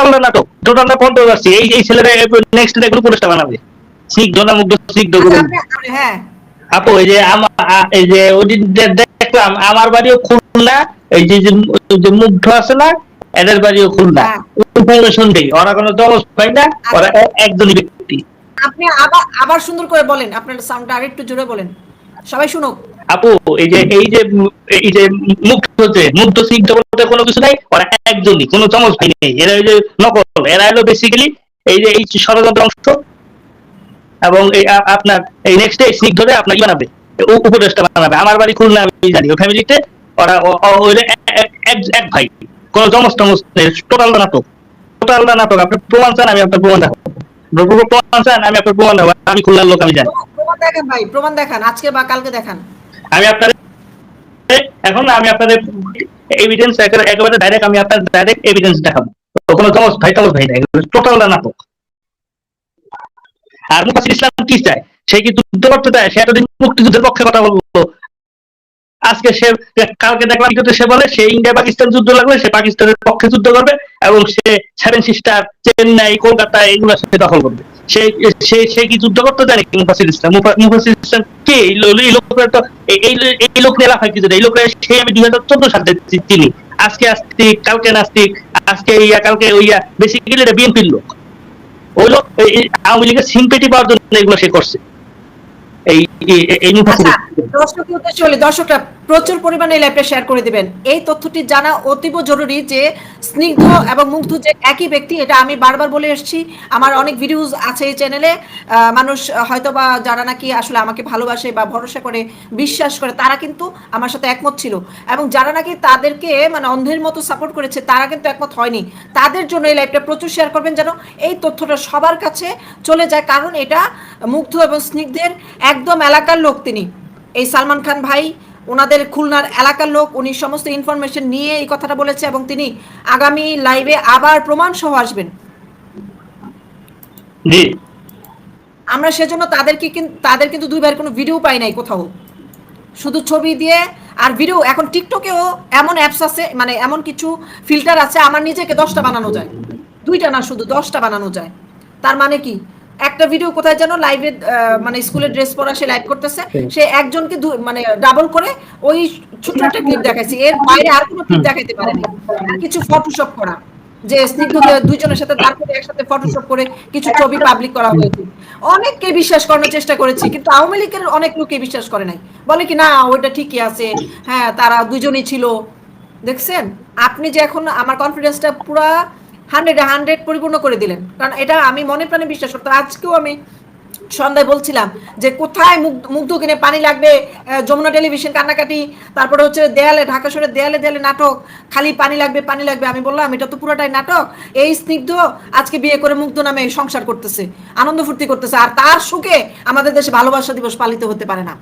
টোটালটা নাটক টোটালটা কন্ট্রোভার্সি এই এই ছেলেরা নেক্সট পুরস্কার বানাবে। স্নিগ্ধ স্নিগ্ধ আচ্ছা, হ্যাঁ। আপু এই যে এই যে ওদিন দেখলাম আমার বাড়িও খুলনা এই যে যে মুগ্ধ আছে না এদের বাড়িও খুলনা। হ্যাঁ। ইনফরমেশন দেই ওরা কোনো দলস পাই না ওরা একজনই ব্যক্তি। আপনি আবার আবার সুন্দর করে বলেন। আপনার সাউন্ডটা আরেকটু জোরে বলেন। সবাই শুনুক। আপু, এই যে এই যে এই যে মুগ্ধ যে মুগ্ধ স্নিগ্ধ বলতে কোনো কিছু নাই, ওরা একজনই কোনো চমচ ভাই নেই। এরা যে নকল, এরা হলো বেসিক্যালি এই যে, এই ষড়যন্ত্র অংশ। এবং এই আপনার, এই নেক্সট ডে স্নিগ্ধরে আপনার কি বানাবে উপদেশটা বানাবে। আমার বাড়ি খুলনা, আমি জানি, ওই ফ্যামিলিতে ওরা, ও- ও- এক- এক ভাই, কোন চমচ টমচ টোটাল নাটক টোটাল নাটক, আপনি প্রমাণ চান, আমি আপনার প্রমাণ দেখাবো। প্রমাণ চান, আমি আপনার প্রমাণ দেখাবো, আমি খুলনার লোক, আমি জানি। প্রমাণ দেখেন ভাই, প্রমাণ দেখান, আজকে বা কালকে দেখান। আমি আপনাদের এখন আমি আপনাদের এভিডেন্স একেবারে ডাইরেক্ট আমি আপনার ডাইরেক্ট এভিডেন্স দেখাবো। কোনো চমচ ভাই চমচ ভাই নাই টোটাল নাটক। আর মুফাসির ইসলাম কি চায়? সে কি যুদ্ধ করতে চায়? সে এতদিন মুক্তিযুদ্ধের পক্ষে কথা বলল আজকে সে কালকে দেখলাম সে বলে, সে ইন্ডিয়া পাকিস্তান যুদ্ধ লাগবে সে পাকিস্তানের পক্ষে যুদ্ধ করবে। এবং সে সেভেন সিস্টার চেন্নাই কলকাতা এগুলো সে দখল করবে। সে সে কি যুদ্ধ করতে জানে মুফাসির ইসলাম? মুফা- মুফাসির ইসলাম কে? এই লোকের তো, এই- লোক নিয়ে লাফাই কিছু এই লোকের সে আমি দুই হাজার চোদ্দ সালে চিনি। আজকে আস্তিক, কালকে নাস্তিক, আজকে ইয়া, কালকে ওইয়া বেসিক্যালি এটা বিএনপির লোক। ওই লোক আওয়ামী লীগের সিম্পেটি পাওয়ার জন্য এগুলো সে করছে। এই, এই- মুফাসির আচ্ছা দর্শকরা প্রচুর পরিমাণে লাইভটা শেয়ার করে দিবেন। এই তথ্যটি জানা অতীব জরুরি যে, স্নিগ্ধ এবং মুগ্ধ যে একই ব্যক্তি, এটা আমি বারবার বলে এসেছি। আমার অনেক ভিডিওস আছে এই চ্যানেলে মানুষ হয়তো বা যারা নাকি আসলে আমাকে ভালোবাসে বা ভরসা করে, বিশ্বাস করে, তারা কিন্তু আমার সাথে একমত ছিল। এবং যারা নাকি তাদেরকে মানে অন্ধের মতো সাপোর্ট করেছে, তারা কিন্তু একমত হয়নি। তাদের জন্য এই লাইভটা প্রচুর শেয়ার করবেন যেন এই তথ্যটা সবার কাছে চলে যায়। কারণ এটা মুগ্ধ এবং স্নিগ্ধের একদম এলাকার লোক তিনি। এই সালমান খান ভাই ওনাদের খুলনার এলাকার লোক উনি সমস্ত ইনফরমেশন নিয়ে এই কথাটা বলেছে এবং তিনি আগামী লাইভে আবার প্রমাণ সহ আসবেন। জি। আমরা সেজন্য তাদেরকে তাদের কিন্তু দুইবার কোনো ভিডিও পাই নাই কোথাও। শুধু ছবি দিয়ে আর ভিডিও এখন টিকটকেও এমন অ্যাপস আছে মানে এমন কিছু ফিল্টার আছে আমার নিজেকে দশটা বানানো যায়। দুইটা না শুধু দশটা বানানো যায়। তার মানে কি? একটা ভিডিও কোথায় যেন লাইভে মানে স্কুলের ড্রেস পরা সে লাইভ করতেছে সে একজনকে মানে ডাবল করে ওই ছোট একটা ক্লিপ দেখাইছে। এর বাইরে আর কোনো ক্লিপ দেখাইতে পারেনি। কিছু ফটোশপ করা। যে স্নিগ্ধ দুইজনের সাথে দাঁড় করে একসাথে ফটোশপ করে কিছু ছবি পাবলিক করা হয়েছে। অনেককে বিশ্বাস করানোর চেষ্টা করেছি কিন্তু আওয়ামী লীগের অনেক লোকে বিশ্বাস করে নাই। বলে কি না ওইটা ঠিকই আছে। হ্যাঁ তারা দুজনই ছিল। দেখছেন? আপনি যে এখন আমার কনফিডেন্সটা পুরা হান্ড্রেড হান্ড্রেড পরিপূর্ণ করে দিলেন। কারণ এটা আমি মনে প্রাণে বিশ্বাস করতাম। আজকেও আমি সন্ধ্যায় বলছিলাম যে কোথায় মুগ্ধ কিনে পানি লাগবে যমুনা টেলিভিশন কান্নাকাটি, তারপরে হচ্ছে দেয়ালে, ঢাকা শহরের দেয়ালে দেয়ালে নাটক, খালি পানি লাগবে পানি লাগবে। আমি বললাম, এটা তো পুরোটাই নাটক। এই স্নিগ্ধ আজকে বিয়ে করে মুগ্ধ নামে সংসার করতেছে, আনন্দ ফুর্তি করতেছে। আর তার সুখে আমাদের দেশে ভালোবাসা দিবস পালিত হতে পারে না।